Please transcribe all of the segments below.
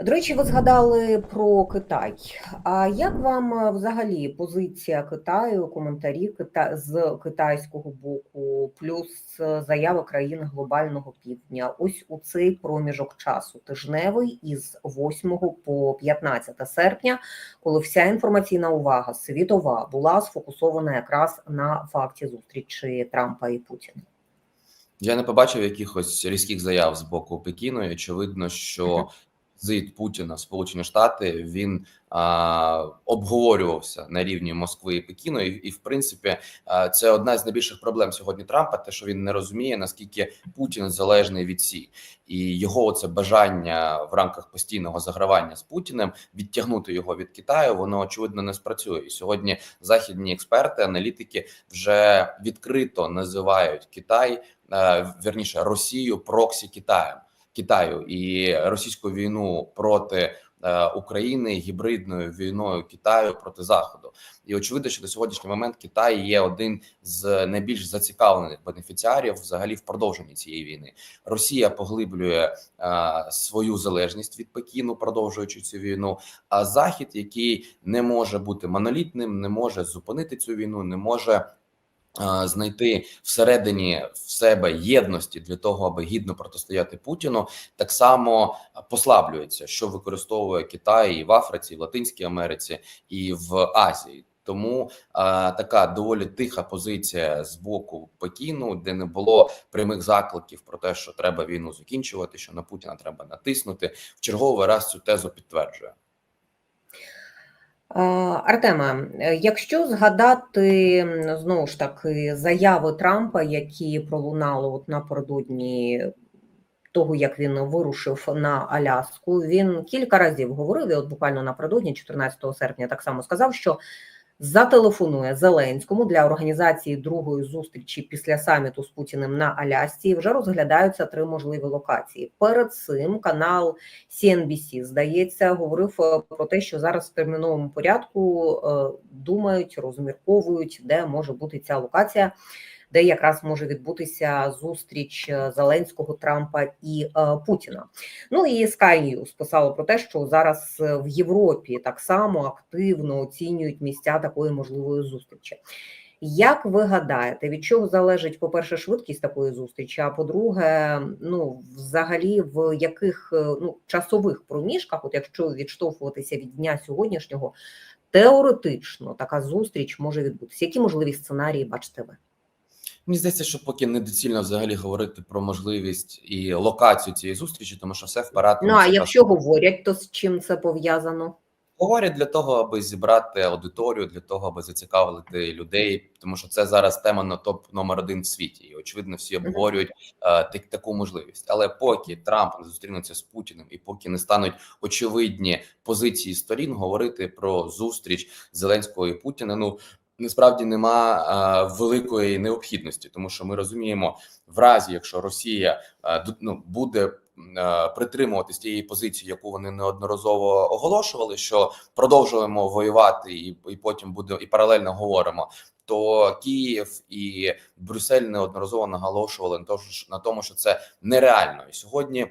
До речі, ви згадали про Китай. А як вам е, взагалі позиція Китаю, коментарі Кита... з китайського боку, плюс е, заяви країн глобального півдня? Ось у цей проміжок часу тижневий із 8 по 15 серпня, коли вся інформаційна увага світова була сфокусована якраз на факті зустрічі Трампа і Путіна. Я не побачив якихось різких заяв з боку Пекіну. і Очевидно, що візит Путіна в Сполучені Штати він а, обговорювався на рівні Москви і Пекіну, і, і в принципі а, це одна з найбільших проблем сьогодні Трампа, те, що він не розуміє наскільки Путін залежний від Сі, і його це бажання в рамках постійного загравання з Путіним відтягнути його від Китаю, воно очевидно не спрацює. І сьогодні західні експерти, аналітики вже відкрито називають Китай, а, вірніше Росію проксі Китаєм. Китаю і російську війну проти е, України гібридною війною Китаю проти Заходу, і очевидно, що до сьогоднішнього момент Китай є один з найбільш зацікавлених бенефіціарів взагалі в продовженні цієї війни. Росія поглиблює е, свою залежність від Пекіну, продовжуючи цю війну. А Захід, який не може бути монолітним, не може зупинити цю війну, не може знайти всередині в себе єдності для того, аби гідно протистояти Путіну, так само послаблюється, що використовує Китай і в Африці, і в Латинській Америці і в Азії. Тому а, така доволі тиха позиція з боку Пекіну, де не було прямих закликів про те, що треба війну закінчувати, що на Путіна треба натиснути. В черговий раз цю тезу підтверджує. Артема, е, якщо згадати знову ж таки заяви Трампа, які пролунали от напередодні того, як він вирушив на Аляску, він кілька разів говорив, і от буквально напередодні, 14 серпня, так само сказав, що зателефонує Зеленському для організації другої зустрічі після саміту з Путіним на Алясці. Вже розглядаються три можливі локації. Перед цим канал CNBC, здається, говорив е, про те, що зараз в терміновому порядку е, думають, розмірковують, де може бути ця локація де якраз може відбутися зустріч е, Зеленського Трампа і е, Путіна. Ну і Sky News писало про те, що зараз е, в Європі так само активно оцінюють місця такої можливої зустрічі. Як ви гадаєте, від чого залежить, по-перше, швидкість такої зустрічі? А по-друге, ну взагалі в яких ну часових проміжках, от якщо відштовхуватися від дня сьогоднішнього, теоретично така зустріч може відбутися? Які можливі сценарії бачите ви? Мені здається, що поки недоцільно взагалі говорити про можливість і локацію цієї зустрічі, тому що все вперед. Ну а якщо так... говорять, то з чим це пов'язано? Говорять для того, аби зібрати аудиторію, для того, аби зацікавити людей, тому що це зараз тема на топ номер один в світі, і очевидно, всі обговорюють uh, так, таку можливість. Але поки Трамп не зустрінеться з Путіним, і поки не стануть очевидні позиції сторін, говорити про зустріч Зеленського і Путіна. Ну насправді нема а, великої необхідності, тому що ми розуміємо, в разі якщо Росія а, ну, буде а, притримуватись тієї позиції, яку вони неодноразово оголошували, що продовжуємо воювати, і і потім буде і паралельно говоримо. То Київ і Брюссель неодноразово наголошували на тому, що це нереально і сьогодні.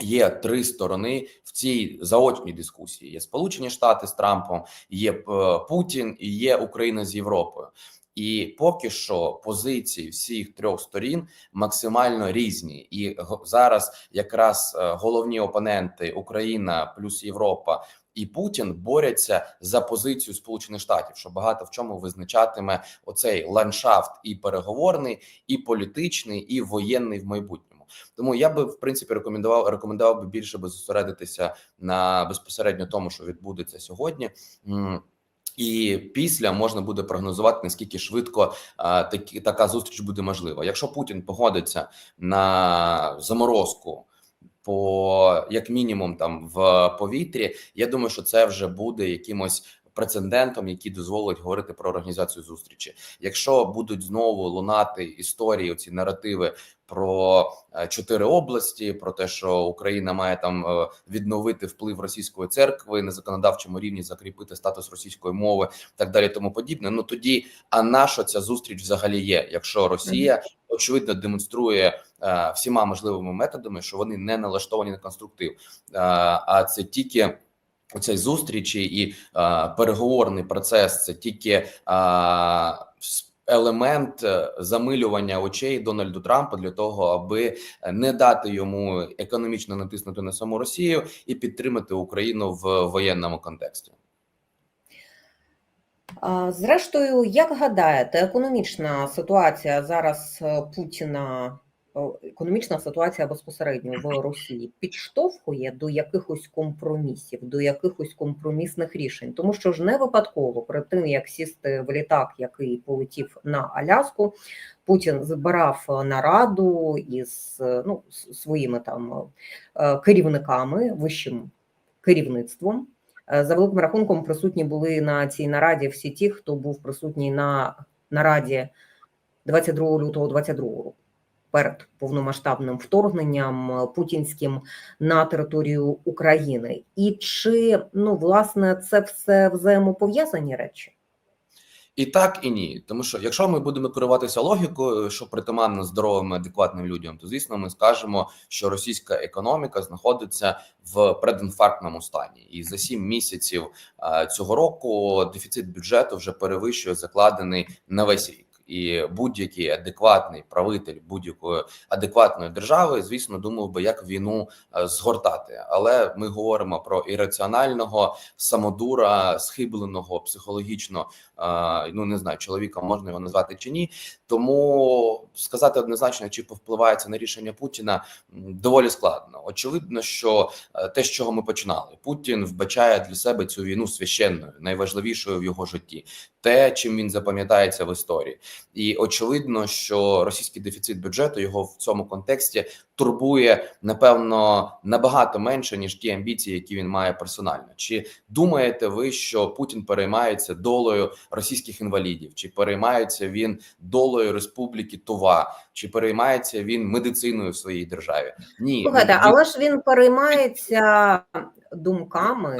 Є три сторони в цій заочній дискусії: є Сполучені Штати з Трампом, є е, Путін і є Україна з Європою. І поки що позиції всіх трьох сторін максимально різні, і зараз якраз е, головні опоненти Україна плюс Європа і Путін борються за позицію Сполучених Штатів, що багато в чому визначатиме оцей ландшафт і переговорний, і політичний, і воєнний в майбутньому. Тому я би в принципі рекомендував рекомендував би більше би зосередитися на безпосередньо тому, що відбудеться сьогодні. І після можна буде прогнозувати наскільки швидко а, такі така зустріч буде можлива. Якщо Путін погодиться на заморозку по як мінімум там в повітрі, я думаю, що це вже буде якимось прецедентом, який дозволить говорити про організацію зустрічі. Якщо будуть знову лунати історії, оці наративи про е, чотири області, про те, що Україна має там е, відновити вплив російської церкви на законодавчому рівні, закріпити статус російської мови, так далі, тому подібне. Ну тоді, а на що ця зустріч взагалі є, якщо Росія очевидно демонструє е, всіма можливими методами, що вони не налаштовані на конструктив, а це тільки. Оцей зустрічі і е, переговорний процес це тільки с- елемент е, замилювання очей Дональду Трампа для того, аби не дати йому економічно натиснути на саму Росію і підтримати Україну в воєнному контексті. Зрештою, як гадаєте, економічна ситуація зараз е, Путіна, економічна ситуація безпосередньо в Росії підштовхує до якихось компромісів, до якихось компромісних рішень, тому що ж не випадково перед тим як сісти в літак, який полетів на Аляску, Путін збирав е, нараду із е, ну, своїми там е, керівниками, вищим керівництвом. Е, За великим рахунком присутні були на цій нараді всі ті, хто був присутній на нараді 22 лютого 22 року перед повномасштабним вторгненням е, путінським на територію України. І чи ну власне це все взаємопов'язані речі? І так, і ні. Тому що якщо ми будемо керуватися логікою, що притаманно здоровим адекватним людям, то звісно, ми скажемо, що російська економіка знаходиться в предінфарктному стані, і за сім місяців цього року дефіцит бюджету вже перевищує закладений на весь рік. І будь-який адекватний правитель будь-якої адекватної держави, звісно, думав би, як війну е, згортати. Але ми говоримо про ірраціонального самодура, схибленого психологічно ну не знаю, чоловіка можна його назвати чи ні. Тому сказати однозначно, чи повпливає це на рішення Путіна, доволі складно. Очевидно, що е, те, з чого ми починали, Путін вбачає для себе цю війну священною, найважливішою в його житті, те, чим він запам'ятається в історії, і очевидно, що російський дефіцит бюджету його в цьому контексті турбує напевно набагато менше ніж ті амбіції, які він має персонально. Чи думаєте ви, що Путін переймається долею російських інвалідів? Чи переймається він долею Республіки Тува? Чи переймається він медициною в своїй державі? Ні, Слухайте, ну, але ж він переймається думками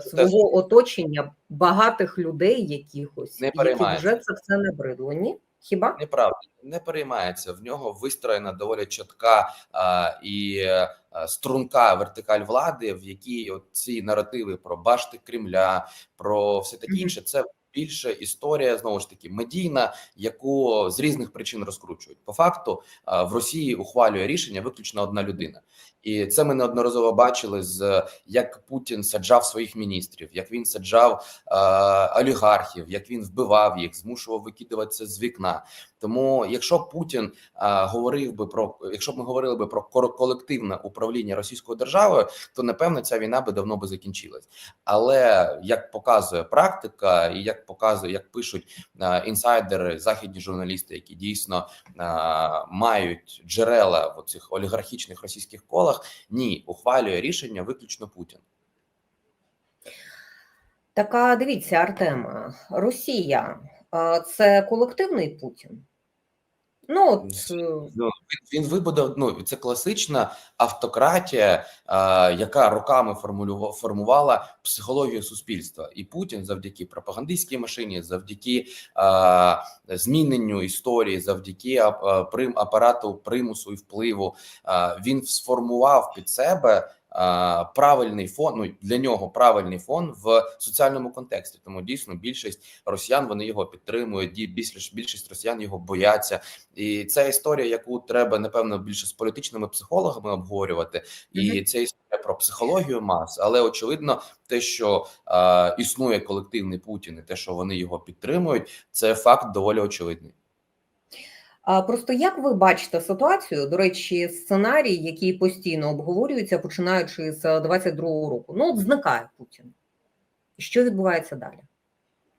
свого оточення багатих людей, якихось, Не які вже це все набридло. Ні? Хіба? Неправда, не переймається. В нього вистроєна доволі чітка а, і е, струнка вертикаль влади, в якій от ці наративи про башти Кремля, про все таке інше. Це більше історія знову ж таки медійна, яку з різних причин розкручують. По факту а, в Росії ухвалює рішення виключно одна людина, і це ми неодноразово бачили з як Путін саджав своїх міністрів, як він саджав е, олігархів, як він вбивав їх, змушував викидуватися з вікна. Тому, якщо Путін а, говорив би про, якщо б ми говорили би про колективне управління російською державою, то напевно ця війна би давно би закінчилась. Але як показує практика, і як показує, як пишуть а, інсайдери, західні журналісти, які дійсно а, мають джерела в цих олігархічних російських колах, ні, ухвалює рішення виключно Путін. Так, дивіться, Артема, Росія це колективний Путін? Ну, от, е, Ну, він, вибудав. Ну це класична автократія, а, яка роками формулювала формувала психологію суспільства, і Путін завдяки пропагандистській машині, завдяки а, зміненню історії, завдяки апарату примусу і впливу, а, він сформував під себе. Правильний фон ну для нього правильний фон в соціальному контексті. Тому дійсно більшість росіян вони його підтримують. Більшість більшість росіян його бояться. І це історія, яку треба напевно більше з політичними психологами обговорювати, і Мгм. це історія про психологію мас. Але очевидно, те, що е, існує колективний Путін, і те, що вони його підтримують, це факт доволі очевидний. Просто як ви бачите ситуацію? До речі, сценарій, який постійно обговорюється, починаючи з 22-го року. Ну, от зникає Путін. Що відбувається далі?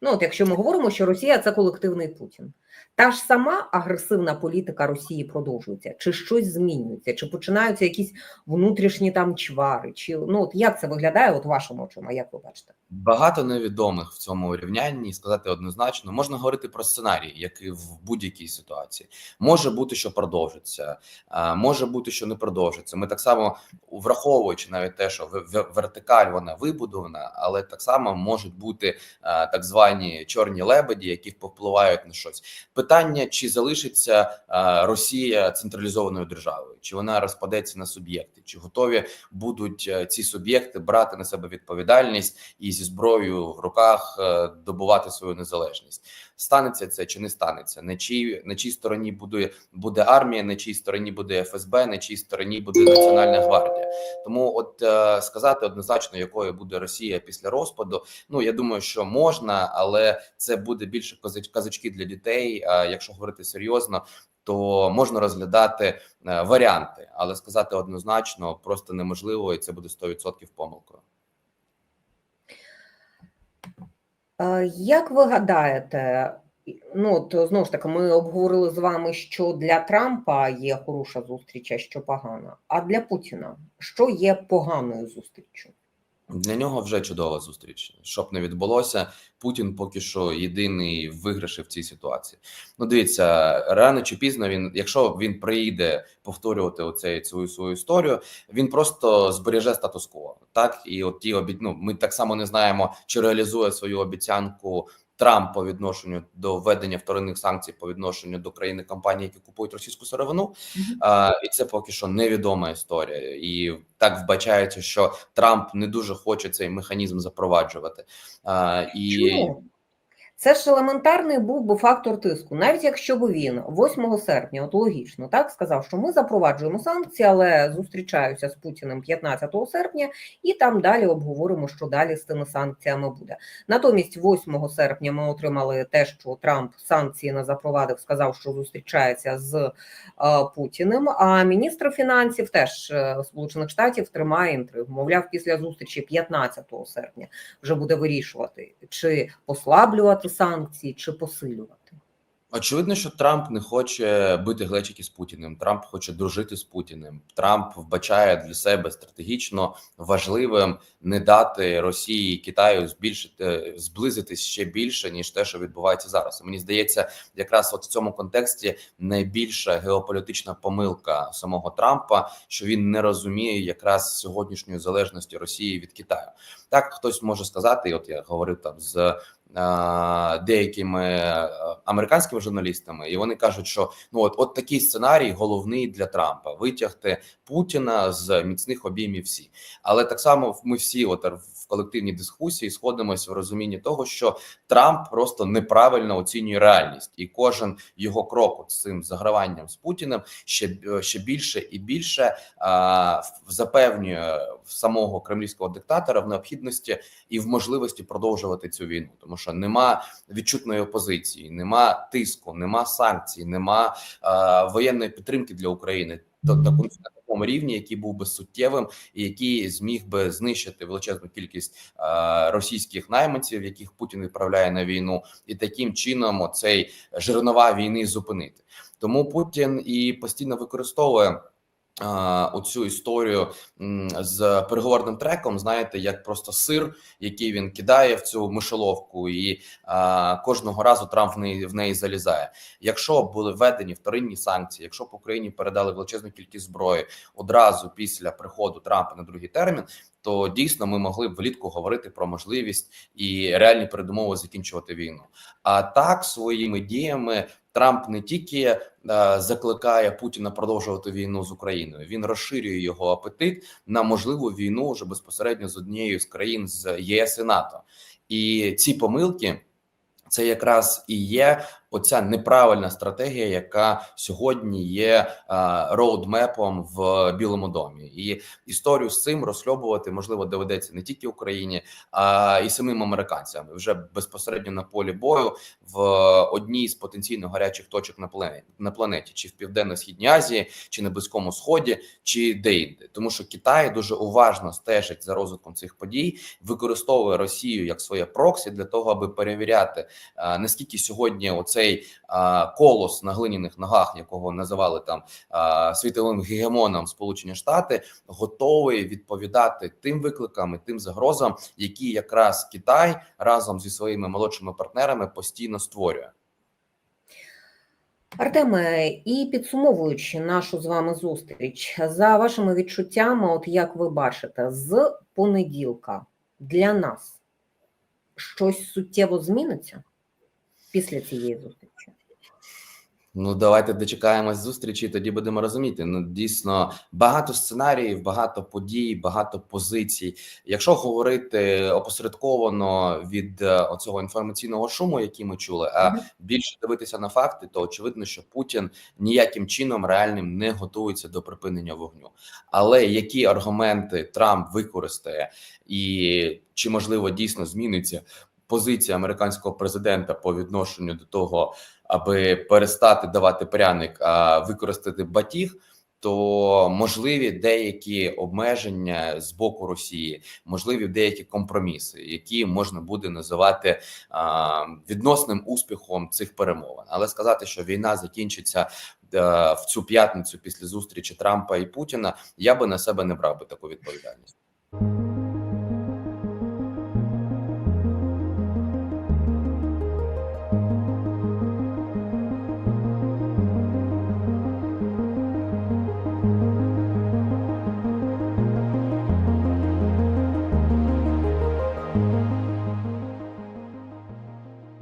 Ну, от якщо ми говоримо, що Росія це колективний Путін. Та ж сама агресивна політика Росії продовжується, чи щось змінюється, чи починаються якісь внутрішні там чвари, чи ну от як це виглядає от вашими очима, як ви бачите? Багато невідомих в цьому рівнянні сказати однозначно. Можна говорити про сценарій, як і в будь-якій ситуації. Може бути, що продовжиться, може бути, що не продовжиться. Ми так само враховуючи навіть те, що вертикаль вона вибудована, але так само можуть бути так звані чорні лебеді, які повпливають на щось. Питання: чи залишиться Росія централізованою державою, чи вона розпадеться на суб'єкти, чи готові будуть е, ці суб'єкти брати на себе відповідальність і зі зброєю в руках е, добувати свою незалежність. Станеться це чи не станеться? На чій на чій стороні буде буде армія, на чій стороні буде ФСБ, на чій стороні буде Національна гвардія. Тому, от е, сказати однозначно, якою буде Росія після розпаду. Ну я думаю, що можна, але це буде більше казачки для дітей. А якщо говорити серйозно, то можна розглядати е, варіанти, але сказати однозначно просто неможливо, і це буде 100% помилкою. Е, Як ви гадаєте, ну от знову ж таки, ми обговорили з вами, що для Трампа є хороша зустріч, а що погана. А для Путіна що є поганою зустріччю? Для нього вже чудова зустріч. Щоб не відбулося, Путін поки що єдиний виграший в цій ситуації. Ну, дивіться, рано чи пізно він, якщо він приїде повторювати оцей цю свою історію, він просто збереже статус-кво. Так і от ті обіць... ну, ми так само не знаємо, чи реалізує свою обіцянку. Трамп по відношенню до введення вторинних санкцій по відношенню до країни компаній, які купують російську сировину, а, і це поки що невідома історія, і так вбачається, що Трамп не дуже хоче цей механізм запроваджувати. А, і Чому? Це ж елементарний був би фактор тиску. Навіть якщо б він 8 серпня, от логічно, так сказав, що ми запроваджуємо санкції, але зустрічаюся з Путіним 15 серпня, і там далі обговоримо, що далі з тими санкціями буде. Натомість, 8 серпня ми отримали те, що Трамп санкції не запровадив, сказав, що зустрічається з е, Путіним. А міністр фінансів теж е, Сполучених Штатів тримає інтригу. Мовляв, після зустрічі 15 серпня вже буде вирішувати, чи послаблювати санкції, чи посилювати. Очевидно, що Трамп не хоче бити глечики з Путіним. Трамп хоче дружити з Путіним. Трамп вбачає для себе стратегічно важливим не дати Росії Китаю збільшити зблизитись ще більше ніж те, що відбувається зараз. Мені здається, якраз от в цьому контексті найбільша геополітична помилка самого Трампа, що він не розуміє якраз сьогоднішньої залежності Росії від Китаю. Так хтось може сказати, от я говорив там з деякими е, американськими журналістами, і вони кажуть, що ну от, от такий сценарій головний для Трампа витягти Путіна з міцних обіймів всі. Але так само ми всі, от колективній дискусії, сходимося в розумінні того, що Трамп просто неправильно оцінює реальність, і кожен його крок з цим заграванням з Путіним ще ще більше і більше а, запевнює самого кремлівського диктатора в необхідності і в можливості продовжувати цю війну, тому що нема відчутної опозиції, нема тиску, нема санкцій, нема а, воєнної підтримки для України. То на такому рівні, який був би суттєвим, і який зміг би знищити величезну кількість російських найманців, яких Путін відправляє на війну, і таким чином оцей жернова війни зупинити. Тому Путін і постійно використовує. Оцю історію з переговорним треком, знаєте, як просто сир, який він кидає в цю мишоловку, і а, кожного разу Трамп в неї в неї залізає. Якщо були введені вторинні санкції, якщо по Україні передали величезну кількість зброї одразу після приходу Трампа на другий термін, то дійсно ми могли б влітку говорити про можливість і реальні передумови закінчувати війну. А так своїми діями Трамп не тільки е, закликає Путіна продовжувати війну з Україною, він розширює його апетит на можливу війну вже безпосередньо з однією з країн з ЄС і НАТО, і ці помилки. Це якраз і є оця неправильна стратегія, яка сьогодні є роудмепом в Білому домі, і історію з цим розхльобувати можливо доведеться не тільки Україні, а і самим американцям. Вже безпосередньо на полі бою в одній з потенційно гарячих точок на планеті на планеті, чи в південно-східній Азії, чи на близькому сході, чи де-інде. тому що Китай дуже уважно стежить за розвитком цих подій, використовує Росію як своє проксі для того, аби перевіряти наскільки сьогодні оце оцей а, колос на глиняних ногах, якого називали там а, світовим гегемоном Сполучені Штати, готовий відповідати тим викликам і тим загрозам, які якраз Китай разом зі своїми молодшими партнерами постійно створює. Артеме, і підсумовуючи нашу з вами зустріч, за вашими відчуттями, от як ви бачите, з понеділка для нас щось суттєво зміниться після цієї зустрічі? Ну, давайте дочекаємось зустрічі, тоді будемо розуміти. Ну, дійсно, багато сценаріїв, багато подій, багато позицій. Якщо говорити опосередковано від е, оцього інформаційного шуму, який ми чули, а більше дивитися на факти, то очевидно, що Путін ніяким чином реальним не готується до припинення вогню. Але які аргументи Трамп використає, і чи можливо дійсно зміниться позиція американського президента по відношенню до того, аби перестати давати пряник, а використати батіг, то можливі деякі обмеження з боку Росії, можливі деякі компроміси, які можна буде називати а, відносним успіхом цих перемовин. Але сказати, що війна закінчиться е, в цю п'ятницю після зустрічі Трампа і Путіна, я би на себе не брав би таку відповідальність.